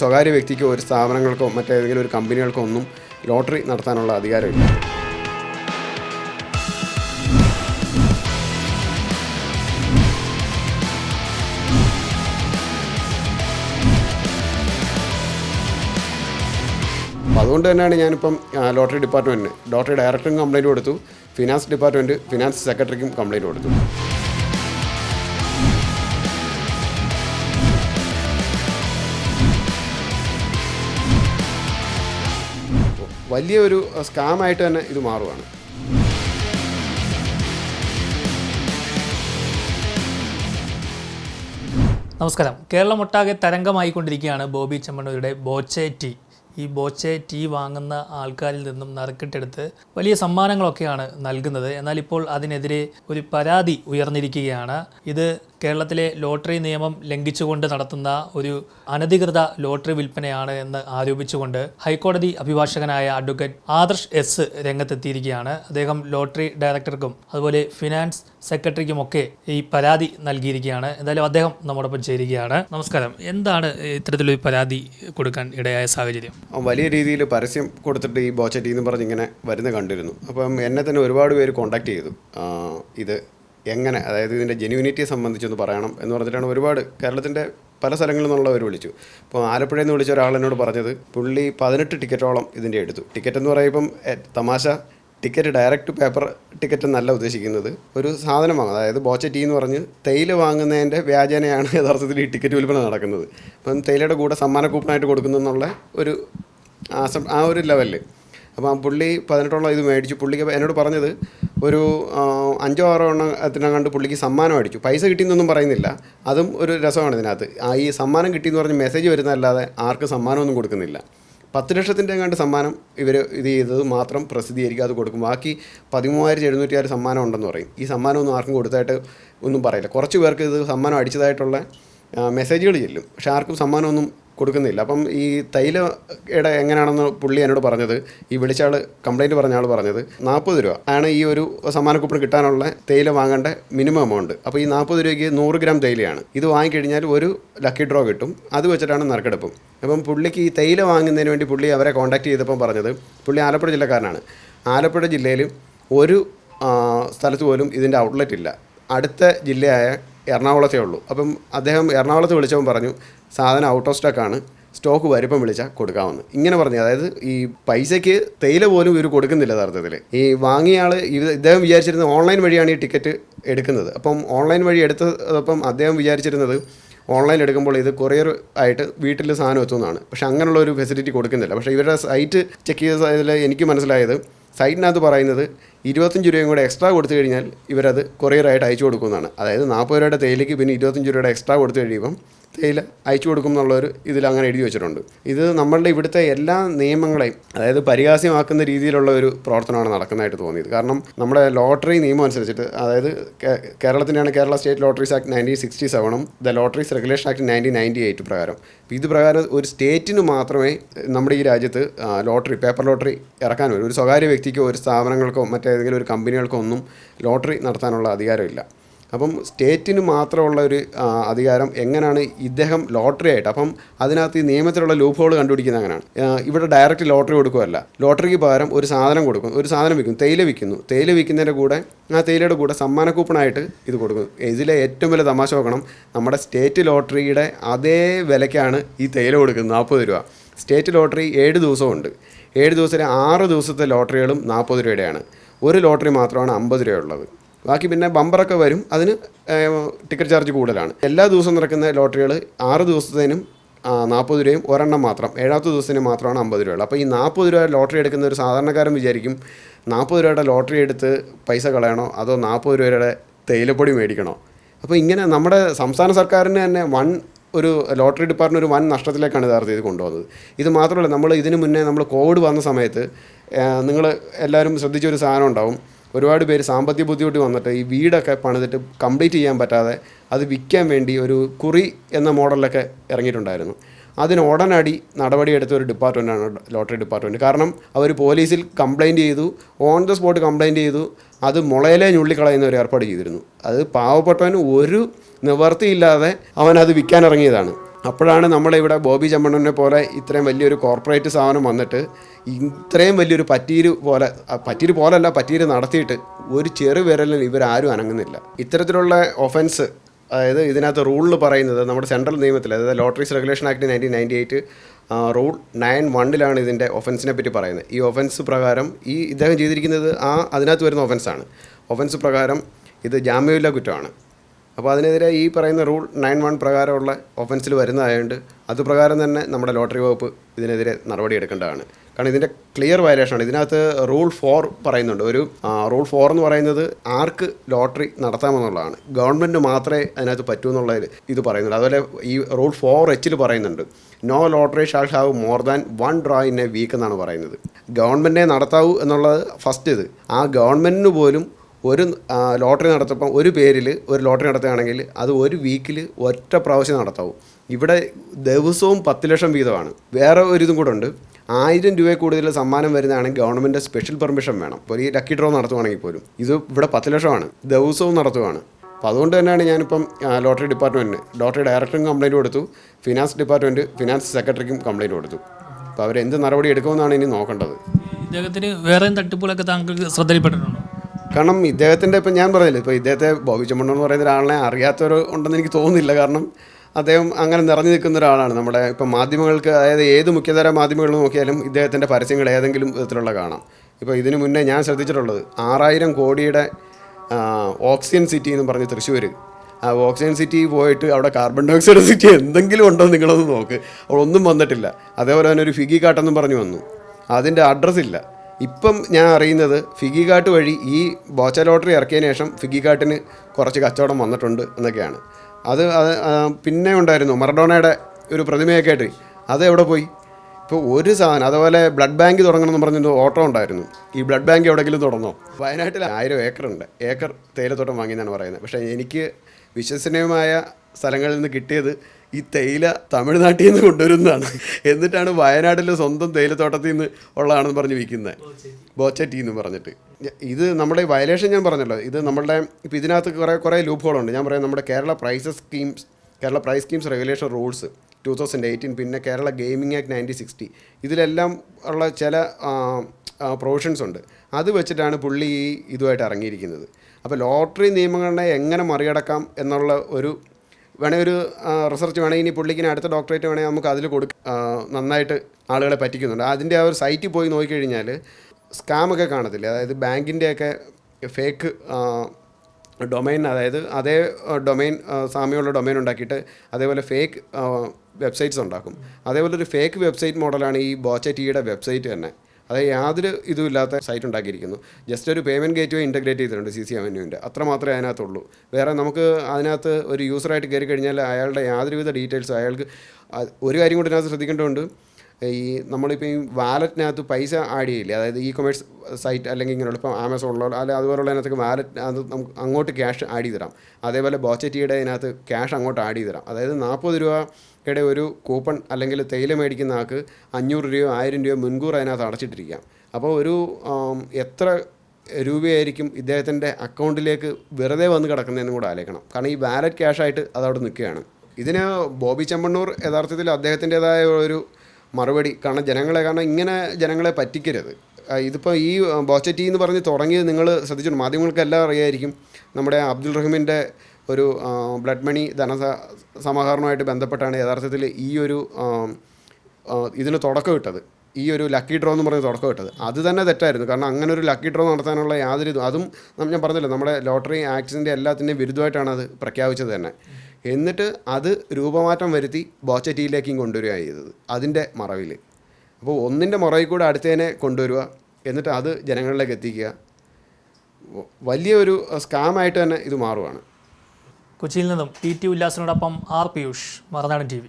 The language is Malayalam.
സ്വകാര്യ വ്യക്തിക്കോ ഒരു സ്ഥാപനങ്ങൾക്കോ മറ്റേതെങ്കിലും ഒരു കമ്പനികൾക്കോ ഒന്നും ലോട്ടറി നടത്താനുള്ള അധികാരമില്ല. അതുകൊണ്ട് തന്നെയാണ് ഞാനിപ്പം ലോട്ടറി ഡിപ്പാർട്ട്മെന്റിന് ലോട്ടറി ഡയറക്ടറും കംപ്ലയിന്റ് കൊടുത്തു ഫിനാൻസ് ഡിപ്പാർട്ട്മെന്റ് ഫിനാൻസ് സെക്രട്ടറിക്കും കംപ്ലയിന്റ് കൊടുത്തു. വലിയൊരു സ്കാമായിട്ട് തന്നെ ഇത് മാറുവാണ്. നമസ്കാരം. കേരളമൊട്ടാകെ തരംഗമായിക്കൊണ്ടിരിക്കുകയാണ് ബോബി ചെമ്മണ്ണൂരുടെ ബോച്ചെ ടീ. ഈ ബോച്ചെ ടീ വാങ്ങുന്ന ആൾക്കാരിൽ നിന്നും നറുക്കിട്ടെടുത്ത് വലിയ സമ്മാനങ്ങളൊക്കെയാണ് നൽകുന്നത്. എന്നാൽ ഇപ്പോൾ അതിനെതിരെ ഒരു പരാതി ഉയർന്നിരിക്കുകയാണ്. ഇത് കേരളത്തിലെ ലോട്ടറി നിയമം ലംഘിച്ചുകൊണ്ട് നടത്തുന്ന ഒരു അനധികൃത ലോട്ടറി വിൽപ്പനയാണ് എന്ന് ആരോപിച്ചുകൊണ്ട് ഹൈക്കോടതി അഭിഭാഷകനായ അഡ്വക്കേറ്റ് ആദർശ് എസ് രംഗത്തെത്തിയിരിക്കുകയാണ്. അദ്ദേഹം ലോട്ടറി ഡയറക്ടർക്കും അതുപോലെ ഫിനാൻസ് സെക്രട്ടറിക്കുമൊക്കെ ഈ പരാതി നൽകിയിരിക്കുകയാണ്. എന്തായാലും അദ്ദേഹം നമ്മോടൊപ്പം ചേരുകയാണ്. നമസ്കാരം. എന്താണ് ഇത്തരത്തിലൊരു പരാതി കൊടുക്കാൻ ഇടയായ സാഹചര്യം? വലിയ രീതിയിൽ പരസ്യം കൊടുത്തിട്ട് ഈ ബോച്ചറ്റി എന്ന് പറഞ്ഞിങ്ങനെ വരുന്ന കണ്ടിരുന്നു. അപ്പം എന്നെ തന്നെ ഒരുപാട് പേര് കോണ്ടാക്ട് ചെയ്തു. ഇത് എങ്ങനെ അതായത് ഇതിന്റെ ജെന്യൂനിറ്റിയെ സംബന്ധിച്ചൊന്ന് പറയണം എന്ന് പറഞ്ഞിട്ടാണ് ഒരുപാട് കേരളത്തിന്റെ പല സ്ഥലങ്ങളിൽ നിന്നുള്ളവർ വിളിച്ചു. അപ്പോൾ ആലപ്പുഴയിൽ നിന്ന് വിളിച്ച ഒരാൾ എന്നോട് പറഞ്ഞത് പുള്ളി പതിനെട്ട് ടിക്കറ്റോളം ഇതിന്റെ എടുത്തു. ടിക്കറ്റ് എന്ന് പറയുമ്പം തമാശ. ടിക്കറ്റ് ഡയറക്റ്റ് പേപ്പർ ടിക്കറ്റ് എന്നല്ല ഉദ്ദേശിക്കുന്നത്. ഒരു സാധനമാണ് അതായത് ബോച്ച ടീ എന്ന് പറഞ്ഞ് തേയില വാങ്ങുന്നതിന്റെ വ്യാജനയാണ് യഥാർത്ഥത്തിൽ ഈ ടിക്കറ്റ് വിൽപ്പന നടക്കുന്നത്. അപ്പം തേയിലയുടെ കൂടെ സമ്മാന കൂപ്പണായിട്ട് കൊടുക്കുന്നെന്നുള്ള ഒരു ആ ഒരു ലെവലിൽ അപ്പം പുള്ളി പതിനെട്ടോളം ഇത് മേടിച്ചു. പുള്ളിക്ക് എന്നോട് പറഞ്ഞത് ഒരു അഞ്ചോ ആറോ എണ്ണത്തിനെ കണ്ട് പുള്ളിക്ക് സമ്മാനം അടിച്ചു. പൈസ കിട്ടിയെന്നൊന്നും പറയുന്നില്ല. അതും ഒരു രസമാണ് ഇതിനകത്ത്. ആ ഈ സമ്മാനം കിട്ടിയെന്ന് പറഞ്ഞ് മെസ്സേജ് വരുന്നതല്ലാതെ ആർക്കും സമ്മാനമൊന്നും കൊടുക്കുന്നില്ല. പത്ത് ലക്ഷത്തിന്റെ കണ്ട് സമ്മാനം ഇവർ ഇത് ചെയ്തത് മാത്രം പ്രസിദ്ധീകരിക്കുക അത് കൊടുക്കും. ബാക്കി പതിമൂവായിരത്തി എഴുന്നൂറ്റി ആറ് സമ്മാനം ഉണ്ടെന്ന് പറയും. ഈ സമ്മാനമൊന്നും ആർക്കും കൊടുത്തായിട്ട് ഒന്നും പറയില്ല. കുറച്ച് പേർക്ക് ഇത് സമ്മാനം അടിച്ചതായിട്ടുള്ള മെസ്സേജുകൾ ചെല്ലും. പക്ഷെ ആർക്കും സമ്മാനമൊന്നും കൊടുക്കുന്നില്ല. അപ്പം ഈ തൈലയുടെ എങ്ങനെയാണെന്ന് പുള്ളി എന്നോട് പറഞ്ഞത് ഈ വിളിച്ച ആൾ പറഞ്ഞ ആൾ പറഞ്ഞത് നാൽപ്പത് രൂപ. ആണ് ഈ ഒരു സമ്മാന കൂപ്പൺ കിട്ടാനുള്ള തേയില വാങ്ങേണ്ട മിനിമം എമൗണ്ട് അപ്പോൾ ഈ നാൽപ്പത് രൂപയ്ക്ക് നൂറ് ഗ്രാം തേയിലയാണ്. ഇത് വാങ്ങിക്കഴിഞ്ഞാൽ ഒരു ലക്കി ഡ്രോ കിട്ടും. അത് വെച്ചിട്ടാണ് നറുക്കെടുപ്പും. അപ്പം പുള്ളിക്ക് ഈ തേയില വാങ്ങുന്നതിന് വേണ്ടി പുള്ളി അവരെ കോൺടാക്ട് ചെയ്തപ്പം പറഞ്ഞത് പുള്ളി ആലപ്പുഴ ജില്ലക്കാരനാണ്. ആലപ്പുഴ ജില്ലയിൽ ഒരു സ്ഥലത്ത് പോലും ഇതിന്റെ ഔട്ട്ലെറ്റ് ഇല്ല. അടുത്ത ജില്ലയായ എറണാകുളത്തേ ഉള്ളൂ. അപ്പം അദ്ദേഹം എറണാകുളത്ത് വിളിച്ചവൻ പറഞ്ഞു സാധനം ഔട്ട് ഓഫ് സ്റ്റോക്കാണ് സ്റ്റോക്ക് വരുമ്പം വിളിച്ചാൽ കൊടുക്കാമെന്ന് ഇങ്ങനെ പറഞ്ഞു. അതായത് ഈ പൈസയ്ക്ക് തേയില പോലും ഇവർ കൊടുക്കുന്നില്ല യഥാർത്ഥത്തിൽ. ഈ വാങ്ങിയ ആൾ ഇദ്ദേഹം വിചാരിച്ചിരുന്നത് ഓൺലൈൻ വഴിയാണ് ഈ ടിക്കറ്റ് എടുക്കുന്നത്. അപ്പം ഓൺലൈൻ വഴി എടുത്തപ്പം അദ്ദേഹം വിചാരിച്ചിരുന്നത് ഓൺലൈൻ എടുക്കുമ്പോൾ ഇത് കൊറിയർ ആയിട്ട് വീട്ടിൽ സാധനം എത്തുന്നതാണ് പക്ഷെ അങ്ങനെയുള്ള ഒരു ഫെസിലിറ്റി കൊടുക്കുന്നില്ല. പക്ഷേ ഇവരുടെ സൈറ്റ് ചെക്ക് ചെയ്തതിൽ എനിക്ക് മനസ്സിലായത് സൈറ്റിനകത്ത് പറയുന്നത് ഇരുപത്തഞ്ച് രൂപയും കൂടെ എക്സ്ട്രാ കൊടുത്തു കഴിഞ്ഞാൽ ഇവരത് കൊറിയറായിട്ട് അയച്ചു കൊടുക്കുന്നതാണ്. അതായത് നാൽപ്പത് രൂപയുടെ തേയിലയ്ക്ക് പിന്നെ ഇരുപത്തഞ്ച് രൂപയുടെ എക്സ്ട്രാ കൊടുത്തു കഴിയുമ്പം തേയില അയച്ചു കൊടുക്കും എന്നുള്ളൊരു ഇതിൽ അങ്ങനെ എഴുതി വെച്ചിട്ടുണ്ട്. ഇത് നമ്മളുടെ ഇവിടുത്തെ എല്ലാ നിയമങ്ങളെയും അതായത് പരിഹാസ്യമാക്കുന്ന രീതിയിലുള്ള ഒരു പ്രവർത്തനമാണ് നടക്കുന്നതായിട്ട് തോന്നിയത്. കാരണം നമ്മുടെ ലോട്ടറി നിയമം അനുസരിച്ചിട്ട് അതായത് കേരളത്തിന്റെയാണ് Kerala state lotteries act nineteen sixty സെവനും the lotteries regulation act nineteen ninety eight പ്രകാരം ഇത് പ്രകാരം ഒരു സ്റ്റേറ്റിന് മാത്രമേ നമ്മുടെ ഈ രാജ്യത്ത് ലോട്ടറി പേപ്പർ ലോട്ടറി ഇറക്കാൻ ഒരു സ്വകാര്യ വ്യക്തിക്കോ ഒരു സ്ഥാപനങ്ങൾക്കോ മറ്റേതെങ്കിലും ഒരു കമ്പനികൾക്കോ ഒന്നും ലോട്ടറി നടത്താനുള്ള അധികാരമില്ല. അപ്പം സ്റ്റേറ്റിന് മാത്രമുള്ള ഒരു അധികാരം എങ്ങനെയാണ് ഇദ്ദേഹം ലോട്ടറി ആയിട്ട് അപ്പം അതിനകത്ത് ഈ നിയമത്തിലുള്ള ലൂപ്പ് ഹോൾ കണ്ടുപിടിക്കുന്നത് അങ്ങനെയാണ് ഇവിടെ ഡയറക്റ്റ് ലോട്ടറി കൊടുക്കുകയല്ല. ലോട്ടറിക്ക് പകരം ഒരു സാധനം കൊടുക്കും ഒരു സാധനം വിൽക്കും തേയില വിൽക്കുന്നു. തേയില വിൽക്കുന്നതിന്റെ കൂടെ ആ തേയിലയുടെ കൂടെ സമ്മാന കൂപ്പണായിട്ട് ഇത് കൊടുക്കും. ഇതിലെ ഏറ്റവും വലിയ തമാശ നോക്കണം നമ്മുടെ സ്റ്റേറ്റ് ലോട്ടറിയുടെ അതേ വിലയ്ക്കാണ് ഈ തേയില കൊടുക്കുന്നത് നാൽപ്പത് രൂപ. സ്റ്റേറ്റ് ലോട്ടറി ഏഴ് ദിവസമുണ്ട്. ഏഴ് ദിവസത്തിലെ ആറ് ദിവസത്തെ ലോട്ടറികളും നാൽപ്പത് രൂപയുടെയാണ്. ഒരു ലോട്ടറി മാത്രമാണ് അമ്പത് രൂപയുള്ളത്. ബാക്കി പിന്നെ ബമ്പറൊക്കെ വരും. അതിന് ടിക്കറ്റ് ചാർജ് കൂടുതലാണ്. എല്ലാ ദിവസവും നടക്കുന്ന ലോട്ടറികൾ ആറ് ദിവസത്തേനും നാൽപ്പത് രൂപയും ഒരെണ്ണം മാത്രം ഏഴാമത്തെ ദിവസത്തിന് മാത്രമാണ് അമ്പത് രൂപയുള്ളത് അപ്പോൾ ഈ നാൽപ്പത് രൂപ ലോട്ടറി എടുക്കുന്ന ഒരു സാധാരണക്കാരൻ വിചാരിക്കും നാൽപ്പത് രൂപയുടെ ലോട്ടറി എടുത്ത് പൈസ കളയണോ അതോ നാൽപ്പത് രൂപയുടെ തേയിലപ്പൊടി മേടിക്കണോ? അപ്പോൾ ഇങ്ങനെ നമ്മുടെ സംസ്ഥാന സർക്കാരിന് തന്നെ വൺ ഒരു ലോട്ടറി ഡിപ്പാർട്ട്മെന്റ് ഒരു വൻ നഷ്ടത്തിലേക്കാണ് യഥാർത്ഥം ഇത് കൊണ്ടുവന്നത് ഇത് മാത്രമല്ല നമ്മൾ ഇതിന് മുന്നേ നമ്മൾ കോവിഡ് വന്ന സമയത്ത് നിങ്ങൾ എല്ലാവരും ശ്രദ്ധിച്ചൊരു സാധനം ഉണ്ടാവും. ഒരുപാട് പേര് സാമ്പത്തിക ബുദ്ധിമുട്ട് വന്നിട്ട് ഈ വീടൊക്കെ പണിതിട്ട് കംപ്ലീറ്റ് ചെയ്യാൻ പറ്റാതെ അത് വിൽക്കാൻ വേണ്ടി ഒരു കുറി എന്ന മോഡലിലൊക്കെ ഇറങ്ങിയിട്ടുണ്ടായിരുന്നു. അതിന് ഉടനടി നടപടിയെടുത്ത ഒരു ഡിപ്പാർട്ട്മെന്റാണ് ലോട്ടറി ഡിപ്പാർട്ട്മെന്റ് കാരണം അവർ പോലീസിൽ കംപ്ലയിന്റ് ചെയ്തു ഓൺ ദ സ്പോട്ട് കംപ്ലയിന്റ് ചെയ്തു അത് മുളയിലെ ഞുള്ളിക്കളയുന്ന ഒരു ഏർപ്പാട് ചെയ്തിരുന്നു. അത് പാവപ്പെട്ടവന് ഒരു നിവർത്തിയില്ലാതെ അവൻ അത് വിൽക്കാൻ ഇറങ്ങിയതാണ്. അപ്പോഴാണ് നമ്മളിവിടെ ബോബി ചമ്മണ്ണനെ പോലെ ഇത്രയും വലിയൊരു കോർപ്പറേറ്റ് സ്ഥാപനം വന്നിട്ട് ഇത്രയും വലിയൊരു പറ്റീര് പോലെ പറ്റീര് പോലല്ല പറ്റീര് നടത്തിയിട്ട് ഒരു ചെറു വിരലിൽ ഇവരാരും അനങ്ങുന്നില്ല. ഇത്തരത്തിലുള്ള ഒഫൻസ് അതായത് ഇതിനകത്ത് റൂളിൽ പറയുന്നത് നമ്മുടെ സെൻട്രൽ നിയമത്തിൽ അതായത് lotteries regulation act nineteen ninety eight rule nine വണ്ണിലാണ് ഇതിന്റെ ഒഫൻസിനെ പറ്റി പറയുന്നത്. ഈ ഒഫൻസ് പ്രകാരം ഈ ഇദ്ദേഹം ചെയ്തിരിക്കുന്നത് ആ അതിനകത്ത് വരുന്ന ഒഫൻസാണ് ഒഫൻസ് പ്രകാരം ഇത് ജാമ്യമില്ല കുറ്റമാണ്. അപ്പോൾ അതിനെതിരെ ഈ പറയുന്ന റൂൾ നയൻ വൺ പ്രകാരമുള്ള ഒഫൻസിൽ വരുന്നതായതുകൊണ്ട് അതുപ്രകാരം തന്നെ നമ്മുടെ ലോട്ടറി വകുപ്പ് ഇതിനെതിരെ നടപടി എടുക്കേണ്ടതാണ്. കാരണം ഇതിന്റെ ക്ലിയർ വയലേഷനാണ്. ഇതിനകത്ത് റൂൾ ഫോർ പറയുന്നുണ്ട്. ഒരു റൂൾ ഫോർ എന്ന് പറയുന്നത് ആർക്ക് ലോട്ടറി നടത്താമെന്നുള്ളതാണ്. ഗവൺമെന്റ് മാത്രമേ അതിനകത്ത് പറ്റൂ എന്നുള്ളതിൽ ഇത് പറയുന്നുണ്ട്. അതുപോലെ ഈ റൂൾ ഫോർ എച്ചിൽ പറയുന്നുണ്ട്. No lottery shall have more than one draw in a week എന്നാണ് പറയുന്നത്. ഗവൺമെന്റിനെ നടത്താവൂ എന്നുള്ളത് ഫസ്റ്റ് ഇത്. ആ ഗവൺമെന്റിന് പോലും ഒരു ലോട്ടറി നടത്തപ്പം ഒരു പേരിൽ ഒരു ലോട്ടറി നടത്തുകയാണെങ്കിൽ അത് ഒരു വീക്കിൽ ഒറ്റ പ്രാവശ്യം നടത്താവും. ഇവിടെ ദിവസവും പത്ത് ലക്ഷം വീതമാണ്. വേറെ ഒരു ഇതും കൂടെ ഉണ്ട്. ആയിരം രൂപ കൂടുതൽ സമ്മാനം വരുന്നതാണെങ്കിൽ ഗവൺമെന്റ് സ്പെഷ്യൽ പെർമിഷൻ വേണം. ഇപ്പോൾ ഈ ലക്കി ഡ്രോ നടത്തുവാണെങ്കിൽ പോലും. ഇത് ഇവിടെ പത്ത് ലക്ഷമാണ്. ദിവസവും നടത്തുവാണ് അപ്പോൾ അതുകൊണ്ട് തന്നെയാണ് ഞാനിപ്പം ലോട്ടറി ഡിപ്പാർട്ട്മെന്റിന് ലോട്ടറി ഡയറക്ടറും കംപ്ലയിന്റ് കൊടുത്തു. ഫിനാൻസ് ഡിപ്പാർട്ട്മെന്റ് ഫിനാൻസ് സെക്രട്ടറിക്കും കംപ്ലയിന്റ് കൊടുത്തു. അപ്പോൾ അവരെന്ത് നടപടി എടുക്കുമെന്നാണ് ഇനി നോക്കേണ്ടത്. ഇദ്ദേഹത്തിന് വേറെയും തട്ടിപ്പുകളൊക്കെ താങ്കൾക്ക് ശ്രദ്ധയിൽപ്പെട്ടിട്ടുണ്ടോ? കാരണം ഇദ്ദേഹത്തിന്റെ ഇപ്പം ഞാൻ പറഞ്ഞില്ല ഇപ്പോൾ ഇദ്ദേഹത്തെ ബോബി ചെമ്മണ്ണ എന്ന് പറയുന്ന ഒരാളിനെ അറിയാത്തവർ ഉണ്ടെന്ന് എനിക്ക് തോന്നുന്നില്ല. കാരണം അദ്ദേഹം അങ്ങനെ നിറഞ്ഞു നിൽക്കുന്ന ഒരാളാണ്. നമ്മുടെ ഇപ്പം മാധ്യമങ്ങൾക്ക് അതായത് ഏത് മുഖ്യധാര മാധ്യമങ്ങൾ നോക്കിയാലും ഇദ്ദേഹത്തിന്റെ പരസ്യങ്ങൾ ഏതെങ്കിലും വിധത്തിലുള്ള കാണാം. ഇപ്പോൾ ഇതിനു മുന്നേ ഞാൻ ശ്രദ്ധിച്ചിട്ടുള്ളത് ആറായിരം കോടിയുടെ ഓക്സിജൻ സിറ്റി എന്ന് പറഞ്ഞ് തൃശ്ശൂർ. ആ ഓക്സിജൻ സിറ്റി പോയിട്ട് അവിടെ കാർബൺ ഡയോക്സൈഡ് സിറ്റി എന്തെങ്കിലും ഉണ്ടോ നിങ്ങളൊന്ന് നോക്ക്. അവിടെ ഒന്നും വന്നിട്ടില്ല. അതേപോലെ തന്നെ ഒരു ഫിഗി കാട്ടെന്നും പറഞ്ഞു വന്നു. അതിന്റെ അഡ്രസ്സ് ഇല്ല ഇപ്പം ഞാൻ അറിയുന്നത് ഫിഗി കാട്ട് വഴി ഈ ബോച്ച ലോട്ടറി ഇറക്കിയതിന് ശേഷം ഫിഗി കാട്ടിന് കുറച്ച് കച്ചവടം വന്നിട്ടുണ്ട് എന്നൊക്കെയാണ്. അത് അത് പിന്നെ ഉണ്ടായിരുന്നു മറഡോണയുടെ ഒരു പ്രതിമയൊക്കെ ആയിട്ട്. അത് എവിടെ പോയി? ഇപ്പോൾ ഒരു സാധനം അതുപോലെ ബ്ലഡ് ബാങ്ക് തുടങ്ങണമെന്ന് പറഞ്ഞൊരു ഓട്ടോ ഉണ്ടായിരുന്നു. ഈ ബ്ലഡ് ബാങ്ക് എവിടെയെങ്കിലും തുടങ്ങോ വയനാട്ടിൽ ആയിരം ഏക്കറുണ്ട് ഏക്കർ തേയിലത്തോട്ടം വാങ്ങിയെന്നാണ് പറയുന്നത്. പക്ഷേ എനിക്ക് വിശ്വസനീയമായ സ്ഥലങ്ങളിൽ നിന്ന് കിട്ടിയത് ഈ തേയില തമിഴ്നാട്ടിൽ നിന്ന് കൊണ്ടുവരുന്നതാണ്. എന്നിട്ടാണ് വയനാട്ടിലെ സ്വന്തം തേയിലത്തോട്ടത്തിൽ നിന്ന് ഉള്ളതാണെന്ന് പറഞ്ഞ് വിൽക്കുന്നത്. ബോച്ചറ്റി എന്ന് പറഞ്ഞിട്ട്. ഇത് നമ്മുടെ വയലേഷൻ ഞാൻ പറഞ്ഞല്ലോ. ഇത് നമ്മളുടെ ഇപ്പോൾ ഇതിനകത്ത് കുറേ കുറേ ലൂപ്പുകളുണ്ട്. ഞാൻ പറയാം നമ്മുടെ Kerala prizes schemes Kerala prize schemes regulation rules two thousand eighteen പിന്നെ Kerala gaming act nineteen sixty ഇതിലെല്ലാം ഉള്ള ചില പ്രൊവിഷൻസ് ഉണ്ട്. അത് വെച്ചിട്ടാണ് പുള്ളി ഈ ഇതുമായിട്ട് ഇറങ്ങിയിരിക്കുന്നത്. അപ്പോൾ ലോട്ടറി നിയമങ്ങളെ എങ്ങനെ മറികടക്കാം എന്നുള്ള ഒരു വേണേൽ ഒരു റിസർച്ച് വേണേ ഇനി പുള്ളിക്കിന് അടുത്ത ഡോക്ടറേറ്റ് വേണേ നമുക്ക് അതിൽ കൊടുക്ക നന്നായിട്ട് ആളുകളെ പറ്റിക്കുന്നുണ്ട്. അതിന്റെ ആ ഒരു സൈറ്റിൽ പോയി നോക്കിക്കഴിഞ്ഞാൽ സ്കാമൊക്കെ കാണത്തില്ല? അതായത് ബാങ്കിന്റെയൊക്കെ ഫേക്ക് ഡൊമൈൻ അതായത് അതേ ഡൊമൈൻ സാമ്യമുള്ള ഡൊമൈൻ ഉണ്ടാക്കിയിട്ട് അതേപോലെ ഫേക്ക് വെബ്സൈറ്റ്സ് ഉണ്ടാക്കും. അതേപോലെ ഒരു ഫേക്ക് വെബ്സൈറ്റ് മോഡലാണ് ഈ ബോച്ച ടിയുടെ വെബ്സൈറ്റ് തന്നെ. അതായത് യാതൊരു ഇതും ഇല്ലാത്ത സൈറ്റ് ഉണ്ടാക്കിയിരിക്കുന്നു. ജസ്റ്റ് ഒരു പേയ്മെന്റ് ഗേറ്റ് വേ ഇന്റഗ്രേറ്റ് ചെയ്തിട്ടുണ്ട് സി സി അവന്യൂവിന്റെ അത്ര മാത്രമേ അതിനകത്തുള്ളൂ. വേറെ നമുക്ക് അതിനകത്ത് ഒരു യൂസറായിട്ട് കയറി കഴിഞ്ഞാൽ അയാളുടെ യാതൊരുവിധ ഡീറ്റെയിൽസും അയാൾക്ക് ഒരു കാര്യം കൂടി ഇതിനകത്ത് ശ്രദ്ധിക്കേണ്ടതുണ്ട്. ഈ നമ്മളിപ്പോൾ ഈ വാലറ്റിനകത്ത് പൈസ ആഡ് ചെയ്യില്ലേ? അതായത് ഇ കൊമേഴ്സ് സൈറ്റ് അല്ലെങ്കിൽ ഇങ്ങനെയുള്ള ഇപ്പോൾ ആമസോണിലോ അല്ലെ അതിനകത്ത് വാലറ്റ് അത് നമുക്ക് അങ്ങോട്ട് ക്യാഷ് ആഡ് ചെയ്ത് തരാം. അതേപോലെ ബോച്ചറ്റിയുടെ അതിനകത്ത് ക്യാഷ് അങ്ങോട്ട് ആഡ് ചെയ്ത് തരാം. അതായത് നാൽപ്പത് രൂപയുടെ ഒരു കൂപ്പൺ അല്ലെങ്കിൽ തേയില മേടിക്കുന്ന ആൾക്ക് അഞ്ഞൂറ് രൂപയോ ആയിരം രൂപയോ മുൻകൂർ അതിനകത്ത് അടച്ചിട്ടിരിക്കാം. അപ്പോൾ ഒരു എത്ര രൂപയായിരിക്കും ഇദ്ദേഹത്തിന്റെ അക്കൗണ്ടിലേക്ക് വെറുതെ വന്ന് കിടക്കുന്നതെന്നും കൂടെ ആലോചിക്കണം. കാരണം ഈ വാലറ്റ് ക്യാഷായിട്ട് അതവിടെ നിൽക്കുകയാണ്. ഇതിന് ബോബി ചെമ്മണ്ണൂർ യഥാർത്ഥത്തിൽ അദ്ദേഹത്തിന്റെതായ ഒരു മറുപടി. കാരണം ജനങ്ങളെ കാരണം ഇങ്ങനെ ജനങ്ങളെ പറ്റിക്കരുത്. ഇതിപ്പോൾ ഈ ബോച്ചറ്റി എന്ന് പറഞ്ഞ് തുടങ്ങിയത് നിങ്ങൾ ശ്രദ്ധിച്ചിട്ടുണ്ട്. മാധ്യമങ്ങൾക്കെല്ലാം അറിയായിരിക്കും നമ്മുടെ അബ്ദുൾ റഹീമിന്റെ ഒരു ബ്ലഡ് മണി ധന സമാഹരണവുമായിട്ട് ബന്ധപ്പെട്ടാണ് യഥാർത്ഥത്തിൽ ഈ ഒരു ഇതിന് തുടക്കം ഇട്ടത്. ഈ ഒരു ലക്കി ഡ്രോ എന്ന് പറഞ്ഞ് തുടക്കം ഇട്ടത്. അത് തന്നെ തെറ്റായിരുന്നു. കാരണം അങ്ങനെ ഒരു ലക്കി ഡ്രോ നടത്താനുള്ള യാതൊരു ഇതും അതും ഞാൻ പറഞ്ഞില്ല നമ്മുടെ ലോട്ടറി ആക്സിന്റെ എല്ലാത്തിന്റെയും വിരുദ്ധമായിട്ടാണ് അത് പ്രഖ്യാപിച്ചത് തന്നെ. എന്നിട്ട് അത് രൂപമാറ്റം വരുത്തി ബോച്ചറ്റിയിലേക്കും കൊണ്ടുവരിക ചെയ്തത് അതിന്റെ മറവിൽ അപ്പോൾ ഒന്നിന്റെ മറവിൽ കൂടെ അടുത്തതിനെ കൊണ്ടുവരിക എന്നിട്ട് അത് ജനങ്ങളിലേക്ക് എത്തിക്കുക. വലിയൊരു സ്കാമായിട്ട് തന്നെ ഇത് മാറുവാണ്. കൊച്ചിയിൽ നിന്നും T T ഉല്ലാസിനോടൊപ്പം R Piyush Marunadan T V.